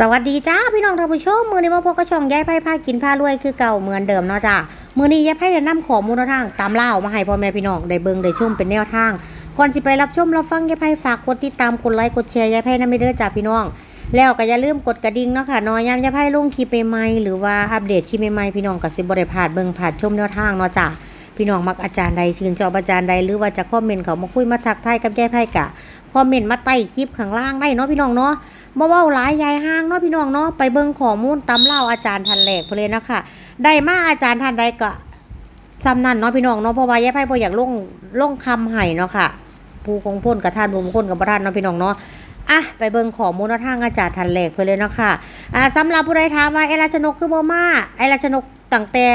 สวัสดีจ้าพี่น้องท่านผู้ชมมือนี้มาพบกับช่องยายไพ่พากินผ้ารวยคือเก่าเหมือนเดิมเนาะจ้ามือนี้ยายไพ่จะนำข้อมูลทางตามเล่ามาให้พ่อแม่พี่น้องได้เบิ่งได้ชมเป็นแนวทาง ก่อนสิไปรับชมรับฟังยายไพ่ฝากกดติดตามกดไลค์กดแชร์ยายไพ่นั่นไม่เด้อจ้าพี่น้อง แล้วก็อย่าลืมกดกระดิ่งเนาะค่ะเนอยามยายไพ่ลงคลิปใหม่ๆหรือว่าอัปเดตคลิปใหม่ๆพี่น้องก็สิบ่ได้พลาดเบิ่งพลาดชมแนวทางเนาะจ้า พี่น้องมักอาจารย์ใดชื่นชอบอาจารย์ใดหรือว่าจะคอมเมนต์เขามาคุยมาทักทายกับยายไพ่กะคอมเมนต์มาใต้คลิปข้างล่างได้เนาะพี่น้องเนาะบ่เว้าหลายยายห้างเนาะพี่น้องเนาะไปเบิ่งข้อมูลตำเล่าอาจารย์ทันแหลกเพลยนะคะได้มาอาจารย์ทันใดก็ซ้ำนั่นเนาะพี่น้องเนาะเพราะว่ายาไพ่บ่อยากลงลงคำให้เนาะค่ะผู้คงพ้นกับท่านผู้คงพ้นกับบ่ท่านเนาะพี่น้องเนาะ อะไปเบิ่งข้อมูลนวทางอาจารย์ทันแหลกเพนเลยเนาะค่ะอ่าสำหรับผู้ใดถามว่าไอ้ราชนกคือบ่มาไอ้ราชนกตั้งแต่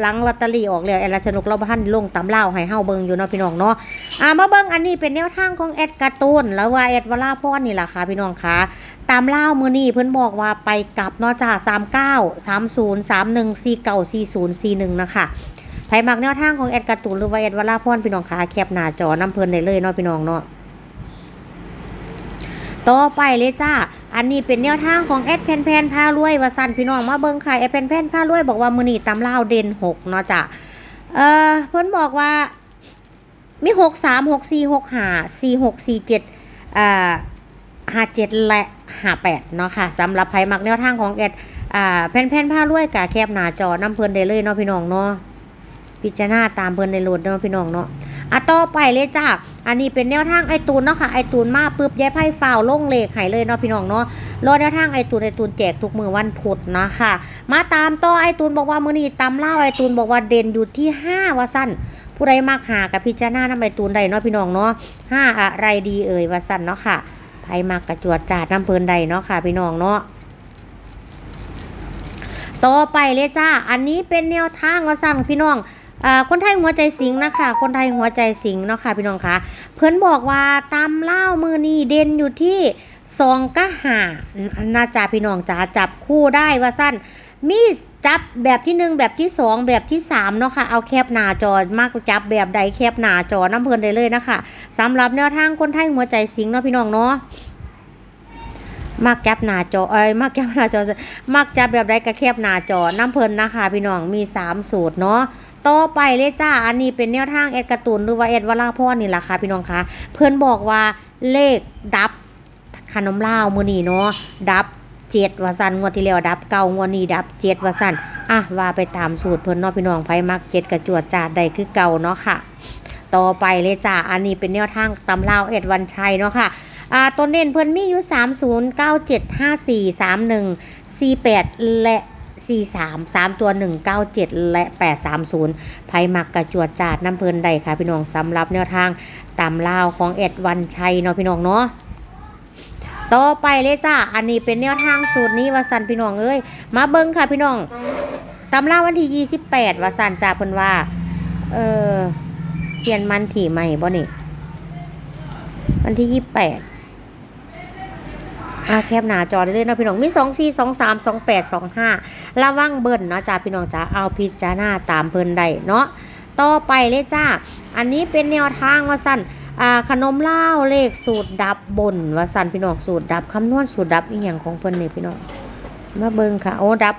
หลังลอตเตอรี่ออกแล้วไอ้ราชนกเราบ่ทันลงตำเล่าให้เฮาเบิ่งอยู่เนาะพี่น้องเนาะอ่ามาเบิ่งอันนี้เป็นแนวทางของแอดการ์ตูนแล้วว่าแอดวลาพรนี่ล่ะค่ะพี่น้องคะตามเล่ามือนี้เพิ่นบอกว่าไปกลับเนาะจ้า39 30 31 49 40 41นะคะไผมักแนวทางของแอดการ์ตูนหรือว่าแอดวลาพรพี่น้องคะแคปหน้าจอน้ำเพิ่นได้เลยเนาะพี่น้องเนาะ ต่อไปเลยจ้า อันนี้เป็นแนวทางของแอดแพนแพนพารวยว่าสันพี่น้องมาเบิ่งค่ะแอดแพนแพนพารวยบอกว่ามือนีตามเล่าเด่น6เนาะจ้าเอ่อเพิ่นบอกว่ามีหกสามหกสี่หกห้าสี่หกสี่เจ็ดอ่าห้าเจ็ดและห้าแปดเนาะค่ะสำหรับไพ่มักแนวทางของแอดอ่าแผ่นแผ่นผ้ารวยกะแคบหน้าจอน้ำเพลินได้เลยเนาะพี่น้องเนาะ พิจารณาตามเพลินในโหลดเนาะพี่น้องเนาะอะต่อไปเลยจ้าอันนี้เป็นแนวทางไอตูนเนาะค่ะไอตูนมาปุ๊บย้ายไพ่ฟาวลงเลขให้เลยเนาะพี่น้องเนาะรอแนวทางไอตูนไอตูนแจกทุกมือวันพุธเนาะค่ะมาตามต่อไอตูนบอกว่ามื้อนี้ตำเล่าไอตูนบอกว่าเด่นอยู่ที่ห้าว่าสั้นผู้ใดมักหากับพิจารณาน้ำใบตูนใดเนาะพี่น้องเนาะห้าอะไรดีเอ่ยว่าสั่นเนาะค่ะไผมักกระจวดจาดน้ำเพลินใดเนาะค่ะ พี่น้องเนาะต่อไปเลยจ้า อันนี้เป็นแนวทางว่าสั่นพี่น้อง อ่าคนไทยหัวใจสิงนะคะ คนไทยหัวใจสิงเนาะค่ะพี่น้องคะเพิ่อนบอกว่าตำเล่ามือนี้เด่นอยู่ที่สองกะหาน่าจะพี่น้องจ๋าจับคู่ได้ว่าสั้นมีจับแบบที่หนึ่งแบบที่สองแบบที่สามเนาะค่ะเอาแคบหน้าจอมากจับแบบใดแคบหน้าจอน้ำเพลินได้เลยนะคะสำหรับแนวทางคนไทยหัวใจสิงเนาะพี่น้องเนาะมักจับหน้าจอเอ้ยมักจับหน้าจอมักจับแบบใดก็แคบหน้าจอน้ำเพลินนะคะพี่น้องมีสามสูตรเนาะ ต่อไปเลยจ้า อันนี้เป็นแนวทางแอดการ์ตูนหรือว่าแอดวลาพรนี่แหละค่ะพี่น้องคะเพื่อนบอกว่าเลขดับขนมเลามือนี่เนาะดับเจ็ดวาสันงวดที่แล้วดับเก้างวดนี้ดับเจ็ดวาสันอะว่าไปตามสูตรเพิ่อนเนาะพี่น้องไผมักเจ็ดกระจวดจาดใดคือเก่าเนาะค่ะ ต่อไปเลยจ้าอันนี้เป็นแนวทางตำราเอ็ดวันชัยเนาะค่ะอ่าตัวเน้นเพิ่อนมีอยู่3 0 9 7 5 4 3 1 4 8และ 43 3 ตัว 197 และ 830ไผมักกระจวดจาดน้ำเพลินใดค่ะพี่น้องสำหรับแนวทางตำราวของเอ็ดวันชัยเนาะพี่น้องเนาะต่อไปเลยจ้า อันนี้เป็นแนวทางสูตรนี้วาสันพี่น้องเอ้ย มาเบิ้งค่ะพี่น้อง ตำราวันที่ 28วาสันจ้าเพิ่นว่า เออเปลี่ยนมันถี่ใหม่บ่นี่ วันที่ 28 อาแคบหนาจอได้เลยนะพี่น้องมี2 4 2 3 2 8 2 5ระวังเบิ้ลนะจ้าพี่น้องจ้าเอาพิจารณาตามเพิ่นได้เนาะต่อไปเลยจ้า อันนี้เป็นแนวทางว่าสันอาขนมเล่าเลขสูตรดับบนว่าสันพี่น้องสูตรดับคำนวณสูตรดับอีกอย่างของเพิ่นนี่พี่น้องมาเบิ่งค่ะโอ้ดับ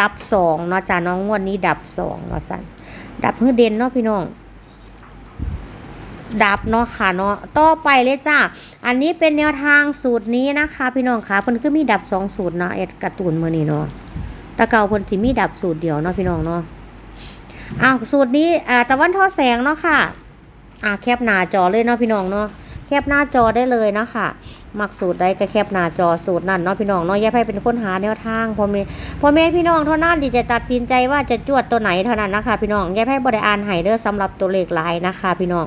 ดับสองเนาะจ้าน้องงวดนี้ดับสองว่าสันดับเพื่อเด่นเนาะพี่น้อง ดับเนาะค่ะเนาะต่อไปเลยจ้าอันนี้เป็นแนวทางสูตรนี้นะคะ พี่น้องค่ะเพิ่นคือมีดับสองสูตรเนาะเอ็ดกร์ตูนมื้อนี้เนาะตะเกาเพิ่นสิมีดับสูตรเดียวเนาะพี่น้องเนาะอ้าวสูตรนี้อ่าตะวันทอแสงเนาะค่ะอะแคปหน้าจอเลยเนาะพี่น้องเนาะแคปหน้าจอได้เลยนะค่ะมักสูตรใดก็แคปหน้าจอสูตรนั่นเนาะพี่น้องเนาะแย่าไพ่เป็นคนหาแนวทางพ่อแม่พ่อแม่พี่น้องเท่านั้นที่จะตัดสินใจว่าจะจวดตัวไหนเท่านั้นนะคะ พี่น้องแย่าไพ่บริอ่านไห้เด้อสำหรับตัวเลขลายนะคะ พี่น้อง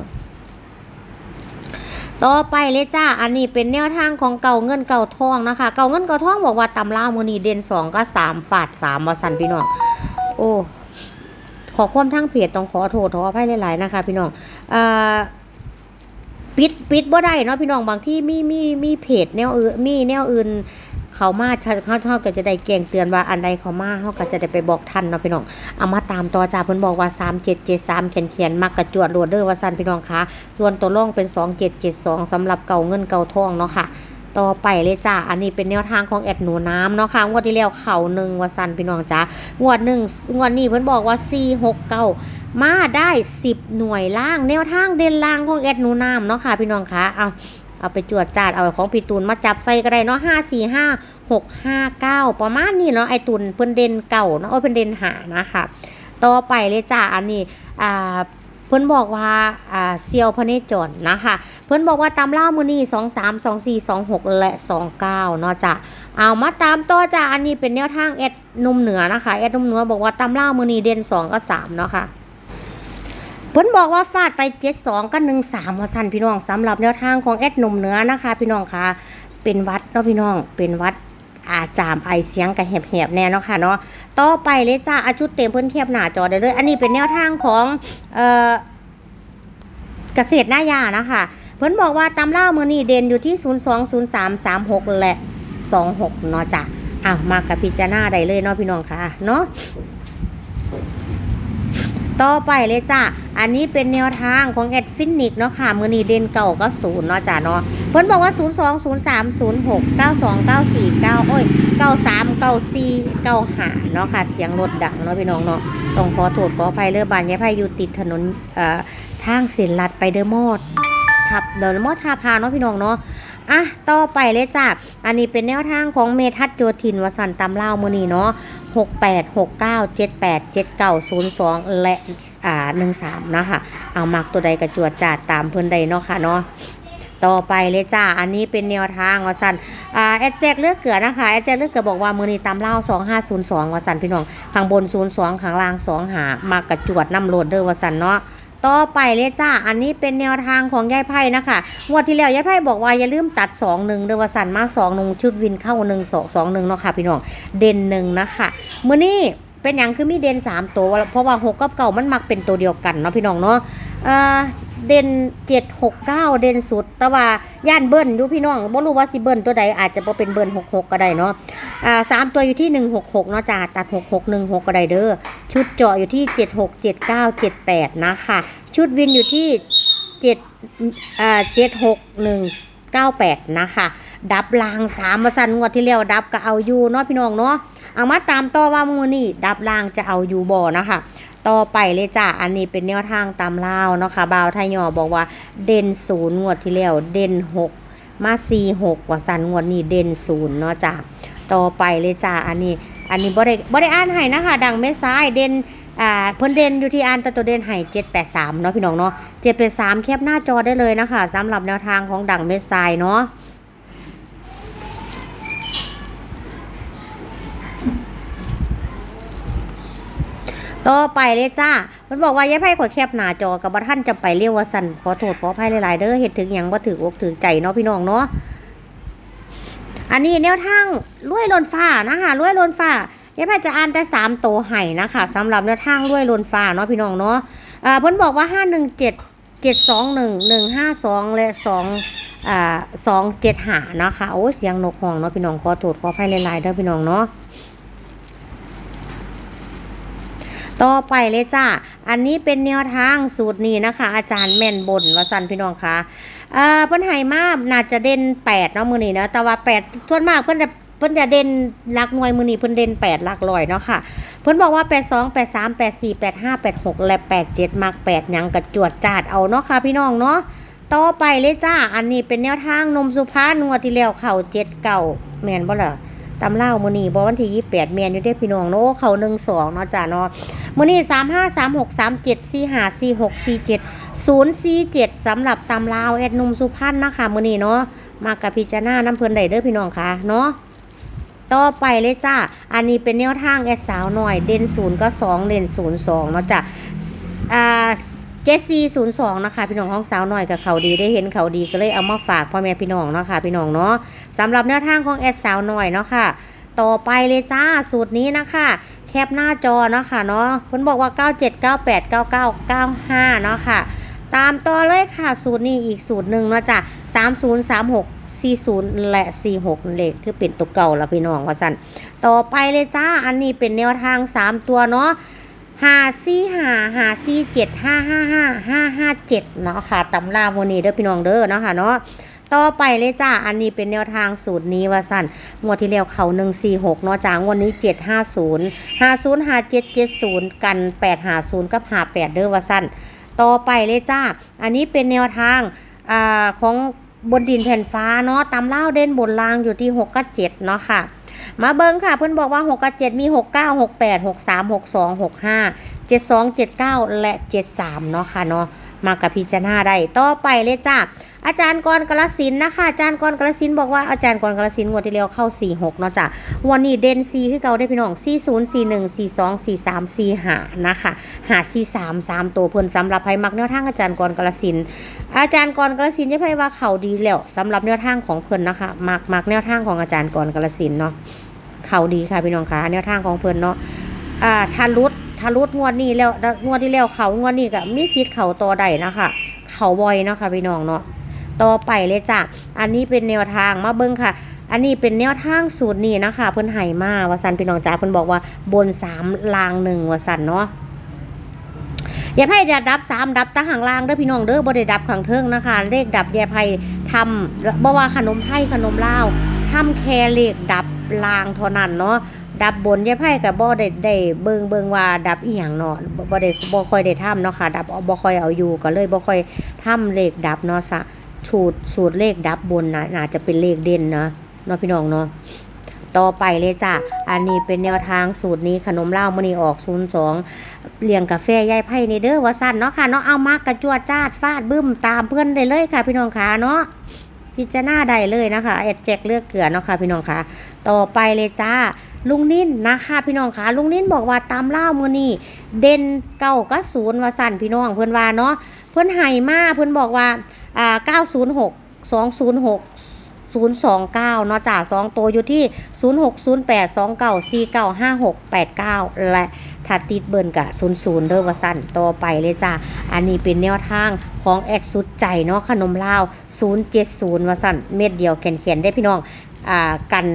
ต่อไปเลยจ้า อันนี้เป็นแนวทางของเก่าเงินเก่าทองนะคะ เก่าเงินเก่าทองบอกว่าตำรามือนีเด่นสองก็สามฝาดสามมาสันพี่น้อง โอ้ขอความทั้งเพจต้องขอโทษขออภัยหลายๆนะคะ พี่น้องอ่าปิดปิดบ่ได้เนาะพี่น้องบางที่มีมีมีเพจแนวอื่นมีแนวอื่น เขามาเขาเท่าก็จะได้แจ้งเตือนว่าอันใดเขามาเขาก็จะได้ไปบอกท่านเนาะพี่น้องเอามาตามต่อจ่าเพิ่นบอกว่า 3773เขียนเขียนมักกระจวดโรดเดอร์ว่าซั่นพี่น้องคะส่วนตัวร่องเป็น 2772สำหรับเก่าเงินเก่าทองเนาะค่ะต่อไปเลยจ้า อันนี้เป็นแนวทางของแอดหนูน้ำเนาะค่ะ งวดที่แล้วเข่าหนึ่งว่าสันพี่น้องจ้างวดหนึ่งงวดนี้เพิ่นบอกว่าสี่หกเก้ามาได้สิบหน่วยล่าง แนวทางเด่นล่างของแอดหนูน้ำเนาะค่ะพี่น้องคะเอา เอาไปจวดจาดเอาของพี่ตูนมาจับใส่ก็ได้เนาะห้าสี่ห้าหกห้าเก้าประมาณนี้เนาะไอตุนเพิ่นเด่นเก่าเนาะโอ้เพิ่นเด่นหานะคะต่อไปเลยจ้าอันนี้อ่าเพิ่นบอกว่าอ่าเซียวพระเนจรนะคะ เพิ่นบอกว่าตามเล่ามือนี้2 3 2 4 2 6และ29เก้าเนาะจ้ะเอามาตามต่อจ้ะอันนี้เป็นแนวทางแอดนุ่มเหนือนะคะแอดนุ่มเหนือบอกว่าตามเล่ามือนี้เด่น2กับ3เนาะค่ะ เพิ่นบอกว่าฟาดไป 72กับ13ว่าสั่นพี่น้องสำหรับแนวทางของแอดหนุ่มเหนือนะคะ พี่น้องค่ะ เป็นวัดเนาะพี่น้อง เป็นวัดอาจามไอเสียงกับแหบๆแน่เนาะค่ะเนาะต่อไปเลยจ้าอาชุดเต็มเพิ่นเทียบหน้าจอได้เลย อันนี้เป็นแนวทางของเอ่อเกษตรหน้ายานะคะ เพิ่นบอกว่าตำเล่ามือนี้เด่นอยู่ที่ 020336 และ 26 เนาะจ้ะอ้าวมากับพิจารณาได้เลยเนาะพี่น้องค่ะ เนาะ ต่อไปเลยจ้ะ อันนี้เป็นแนวทางของแอดฟินิกเนาะค่ะ มือนีเดนเก่าก็ศูนย์เนาะจ้ะเนาะ เพิ่นบอกว่า 0 2 0 3 0 6 9 2 9 4 9 โอ้ย 93 94 95เนาะค่ะ เสียงรถดังเนาะพี่น้องเนาะ ต้องขอโทษขออภัยเรือบานยายไพอยู่ติดถนนเอ่อทางเส้นลัดไปเดอร์มอดทับเดอร์มอดทาพาเนาะพี่น้องเนาะ อะต่อไปเลยจ้ะอันนี้เป็นแนวทางของเมทัศโยธินวสันต์ตำเล่ามือนี้เนาะ68 69 78 79 02และอ่า13นะคะเอามักตัวใดกระจวดจาดตามเพิ่อนใดเนาะค่ะเนาะต่อไปเลยจ้า อันนี้เป็นแนวทางวสันอ่าแอดแจกเลือกเกลือนะคะแอดแจกเลือกเกลือบอกว่ามือนี้ตามเล่า2502วสันพี่น้องข้างบน 02ข้างล่าง2หา มากระจวดน้ำโหลดเด้อวสันเนาะ ต่อไปเลยจ้า อันนี้เป็นแนวทางของยายไพ่นะคะงวดที่แล้วยายไพ่บอกว่าอย่าลืมตัด2 1เดวสันมา2นึงชุดวินเข้า1 2 2 1เนาะค่ะพี่น้อง เด่นหนึ่งนะคะมื้อนี้เป็นอย่างคือมีเด่น3 ตัว เพราะว่า6กับเก่ามันมักเป็นตัวเดียวกันเนาะพี่น้องเนาะ เอ่อ เด่นเจ็ดหกเก้าเด่นสุด แต่ว่าย่านเบิ้ลอยู่พี่น้องบ่รู้ว่าสิเบิ้ลตัวใดอาจจะบ่เป็นเบิ้ลหกหกก็ได้เนาะอ่าสามตัวอยู่ที่หนึ่งหกหกเนาะจ้าตัดหกหกหนึ่งหกก็ได้เด้อชุดเจาะอยู่ที่เจ็ดหกเจ็ดเก้าเจ็ดแปดนะคะชุดวินอยู่ที่เจ็ดอ่าเจ็ดหกหนึ่งเก้าแปดนะคะดับลางสามมาสันงวดที่แล้วดับก็เอาอยู่เนาะพี่น้องเนาะเอามาตามต่อว่ามือนี่ดับลางจะเอาอยู่บ่นะคะ ต่อไปเลยจ้ะ อันนี้เป็นแนวทางตามลาวเนาะค่ะบ่าวไทยยอบอกว่าเด่นศูนย์งวดที่แล้วเด่นหกมาสี่หกว่าสันงวดนี้เด่นศูนย์เนาะจ้ะ ต่อไปเลยจ้ะ อันนี้ อันนี้บ่ได้บ่ได้อ่านให้นะคะ ดังเม็ดซ้ายเด่นอ่าเพิ่นเด่นอยู่ที่อ่านต่ตัวเด่นให้783เนาะพี่น้องเนาะ783แคปหน้าจอได้เลยนะคะสำหรับแนวทางของดังเม็ดซ้ายเนาะ ต่อไปเลยจ้า มันบอกว่ายายไพ่ขอแคบหน้าจอกับว่าท่านจะไปเรียกว่าสันขอโทษขออภัยหลาย ๆ เด้อเห็ดถึงหยังบ่ถืออกถือใจเนาะพี่น้องเนาะ อันนี้แนวทางลุยลนฟ้านะคะลุยลนฟ้ายายไพ่จะอ่านแต่สามโตวให้นะคะสำหรับแนวทางลุยลนฟ้าเนาะพี่น้องเนาะอ่าเพิ่นบอกว่าห้าหนึ่งเจ็ดเจ็ดสองหนึ่งหนึ่งห้าสองและสองอ่าสองเจ็ดหานะคะโอ้เสียงนกห้องเนาะพี่น้องขอโทษขออภัยหลายๆเด้อพี่น้องเนาะ ต่อไปเลยจ้า อันนี้เป็นแนวทางสูตรนี้นะคะ อาจารย์แม่นบนวสันพี่น้องคะเอ่อเพิ่นให้มาน่าจะเด่นแปดเนาะมือนี้เนาะแต่ว่าแปดส่วนมากเพิ่นจะเพิ่นจะเด่นหลักหน่วยมือนี้เพิ่นเด่นแปดหลักร้อยเนาะค่ะเพิ่นบอกว่าแปดสองแปดสามแปดสี่แปดห้าแปดหกและแปดเจ็ดมักแปดหยังกระจวดจาดเอาเนาะค่ะพี่น้องเนาะต่อไปเลยจ้า อันนี้เป็นแนวทางนมสุภาพงวดที่แล้วเข่าเจ็ดเก่าแมนบ่ล่ะ ตำเล่ามือนี้บ่วันที่ยี่แปดแมนอยู่ได้พี่น้องเนาะเข่าหนึ่งสองเนาะจ้าเนาะมือนี้สามห้าสามหกสามเจ็ดสี่ห้าสี่หกสี่เจ็ดศูนย์สี่เจ็ดสำหรับตำลาวแอดนุ่มสุพรรณนะคะมือนี้เนาะมากับพิจารณาน้ำเพลินไดเด้อพี่น้องค่ะเนาะต่อไปเลยจ้า อันนี้เป็นแนวทางแอดสาวหน่อย เด่นศูนย์ก็สองเด่นศูนย์สองเนาะจ้ะอ่า เจซีศูนย์สองนะคะพี่น้องห้องสาวหน่อยกับเขาดีได้เห็นเขาดีก็เลยเอามาฝากพ่อแม่พี่น้องเนาะค่ะพี่น้องเนาะสำหรับแนวทางของแอดสาวหน่อยเนาะค่ะ ต่อไปเลยจ้าสูตรนี้นะคะแคปหน้าจอเนาะค่ะเนาะเพิ่นบอกว่า 97 98 99 95เนาะค่ะ ตามต่อเลยค่ะสูตรนี้อีกสูตรหนึ่งเนาะจ้ะ30 36 40 และ 46 เลขคือเป็นตัวเก่าละพี่น้องว่าสันต่อไปเลยจ้าอันนี้เป็นแนวทาง 3 ตัวเนาะ หาซี่หาหาซี่เจ็ดห้าห้าห้าห้าห้าเจ็ดเนาะค่ะตำราวันนี้เด้อพี่น้องเด้อเนาะค่ะเนาะต่อไปเลยจ้า อันนี้เป็นแนวทางสูตรนี้ว่าสั่นงวดที่แล้วเขา146เนาะจ้างวดนี้750 50 57 70กัน850กับ58เด้อว่าสั่นต่อไปเลยจ้า อันนี้เป็นแนวทางอ่าของบนดินแผ่นฟ้าเนาะตามเล่าเด่นบนล่างอยู่ที่6กับ7เนาะค่ะ มาเบิ้งค่ะเพื่อนบอกว่า 6 กับ 7 มี 6 9 6 8 6 3 6 2 6 5 7 2 7 9 และ 73 เนาะค่ะเนาะมากับพิจารณาได้ต่อไปเลยจ้าอาจารย์กรกรสินนะคะอาจารย์กรกรสินบอกว่าอาจารย์กรกรสินงวดที่แล้วเข้า 46 เนาะจ้ะวันนี้เด่น4คือเก่าได้พี่น้อง 40 41 42 43 45นะคะหา43 3 ตัวเพิ่นสำหรับไพ่มักแนวทางอาจารย์กรกรสิน อาจารย์กรกรสินจะไพ่ว่าเขาดีแล้วสำหรับแนวทางของเพิ่นนะคะมักมักแนวทางของอาจารย์กรกรสินเนาะเขาดีค่ะพี่น้องคะแนวทางของเพิ่นเนาะอ่าทารุด ทารุดงวดนี้แล้วงวดที่แล้วเขางวดนี้ก็มีสิทธิ์เขาต่อได้นะคะเขาบ่อยนะคะพี่น้องเนาะต่อไปเลยจ้ะอันนี้เป็นแนวทางมาเบิ่งค่ะ อันนี้เป็นแนวทางสูตรนี้นะคะ เพิ่นให้มาว่าสันพี่น้องจ๋าเพิ่นบอกว่าบนสามลางหนึ่งว่าสันเนาะอย่าให้ดับสามดับตาห่างล่างเด้อพี่น้องเด้อบ่ได้ดับข้างเทิงนะคะ เลขดับอย่าให้ทำบ่ว่าขนมไทยขนมลาวทำแค่เลขดับลางเท่านั้นเนาะ ดับบนยายไพ่กับบ่ได้ได้เบิงเบิงว่าดับอีหยังเนาะบ่ได้บ่ค่อยได้ทำเนาะค่ะดับบ่ค่อยเอาอยู่ก็เลยบ่ค่อยทำเลขดับเนาะซะสูตรสูตรเลขดับบนน่ะน่าจะเป็นเลขเด่นนะเนาะพี่น้องเนาะต่อไปเลยจ้ะ อันนี้เป็นแนวทางสูตรนี้ขนมเหล้ามื้อนี้ออก02เลี้ยงกาแฟยายไพ่นี่เด้อว่าซั่นเนาะค่ะเนาะเอามากกระจวดจ้าดฟาดบึ้มตามเพื่อนได้เลยค่ะ พี่น้องขาเนาะพิจารณาได้เลยนะคะแอดแจกเลือกเกลือเนาะค่ะพี่น้องขาต่อไปเลยจ้า ลุงนิ่นนะคะพี่น้องคะลุงนิ่นบอกว่าตามเล่ามือนี่เด่นเก้าก็ศูนย์ว่าสั่นพี่น้องเพื่อนว่าเนาะเพื่อนไห้มาเพื่อนบอกว่าอ่าเก้าศูนย์หกสองศูนย์หกศูนย์สองเก้าเนาะจ่าสองตัวอยู่ที่ศูนย์หกศูนย์แปดสองเก้าสี่เก้าห้าหกแปดเก้าและถ้าติดเบิร์นกะศูนย์ศูนย์เด้อว่าสั่นต่อไปเลยจ้าอันนี้เป็นแนวทางของแอดสุดใจเนาะขนมลาวศูนย์เจ็ดศูนย์ว่าสั่นเม็ดเดียวแขนๆได้พี่น้อง กัน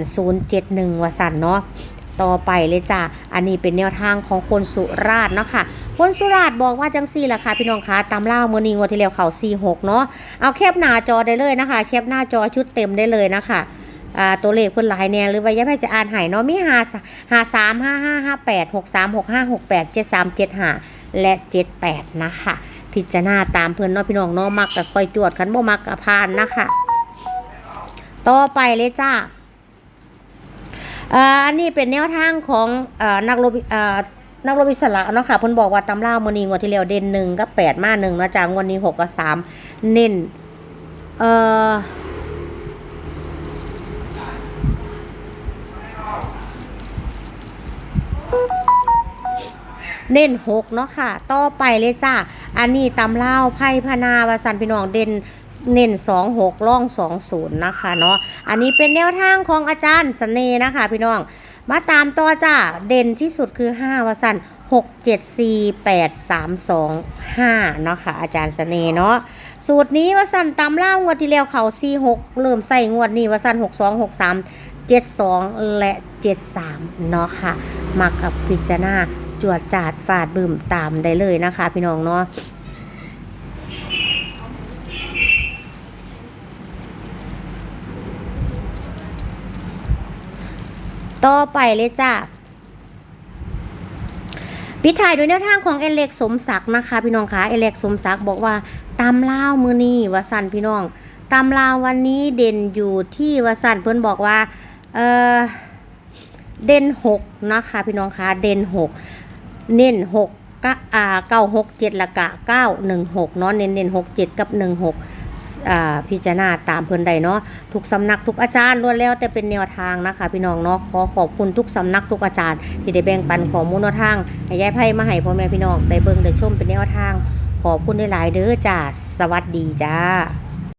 071วสันเนาะต่อไปเลยจ้ะอันนี้เป็นแนวทางของคนสุราษฎร์เนาะค่ะคนสุราษฎร์บอกว่าจังซี่ล่ะค่ะพี่น้องคะตามเล่าเมือนี้งวดที่แล้วเขา46เนาะเอาแคบหน้าจอได้เลยนะคะ แคบหน้าจอชุดเต็มได้เลยนะคะอ่าตัวเลขเพิ่อนหลายแนวหรือว่าอย่าให้จะอ่านให้เนาะมี5 5 3 5 5 5 8 6 3 6 5 6 8 7 3 7 5และ78นะคะ พิจารณาตามเพื่อนเนาะพี่น้องเนาะมักกับคอยจวดคันบ่มักกับพานนะคะ ต่อไปเลยจ้าอันนี้เป็นแนวทางของอนักรบนักรบอิสระเนาะค่ะเพิ่นบอกว่าตำรามนีงวดที่แล้วเด่นหนึ่งกับแปดมาหนึ่งนะจางวดนี้หกกับสามเน้นเอ่อเน้นหกเนาะค่ะ ต่อไปเลยจ้า อันนี้ตำเล่าไพ่พนาวาสันพี่น้องเด่น เน้นสองหกล่องสองศูนย์นะคะเนาะอันนี้เป็นแนวทางของอาจารย์สเสน่ห์นะคะ พี่น้อง มาตามต่อจ้าเด่นที่สุดคือ 5วสัน6 7 4 8 3 2 5 เนาะค่ะอาจารย์สเสน่ห์เนาะสูตรนี้วสันตามล่างวดที่แล้วเขา4 6เริ่มใส่งวดนี้วสัน6 2 6 3 7 2 และ 73 เนาะค่ะมากับพิจารณาจวดจาดฟาดบึมตามได้เลยนะคะ พี่น้องเนาะ ต่อไปเลยจ้าปิดท้ายโดยแนวทางของเอเล็กสมศักดิ์นะคะ พี่น้องคะเอเล็กสมศักดิ์บอกว่าตามล่าวมือนี้วสันพี่น้องตามลาววันนี้เด่นอยู่ที่วสันเพิ่อนบอกว่าเออเด่นหกนะคะ พี่น้องคะเด่นหกเน้นหกก็อ่าเก้าหกเจ็ดละกะเก้าหนึ่งหกเนาะเน้นเน้นหกเจ็ดกับหนึ่งหก พิจารณาตามเพื่อนใดเนาะทุกสำนักทุกอาจารย์ล้วนแล้วแต่เป็นแนวทางนะคะ พี่น้องเนาะขอขอบคุณทุกสำนักทุกอาจารย์ ที่ได้แบ่งปันข้อมูลแนวทางให้ยายไพ่มาให้พ่อแม่พี่น้องได้เบิ่งได้ชมเป็นแนวทาง ขอบคุณได้หลายเด้อจ้าสวัสดีจ้า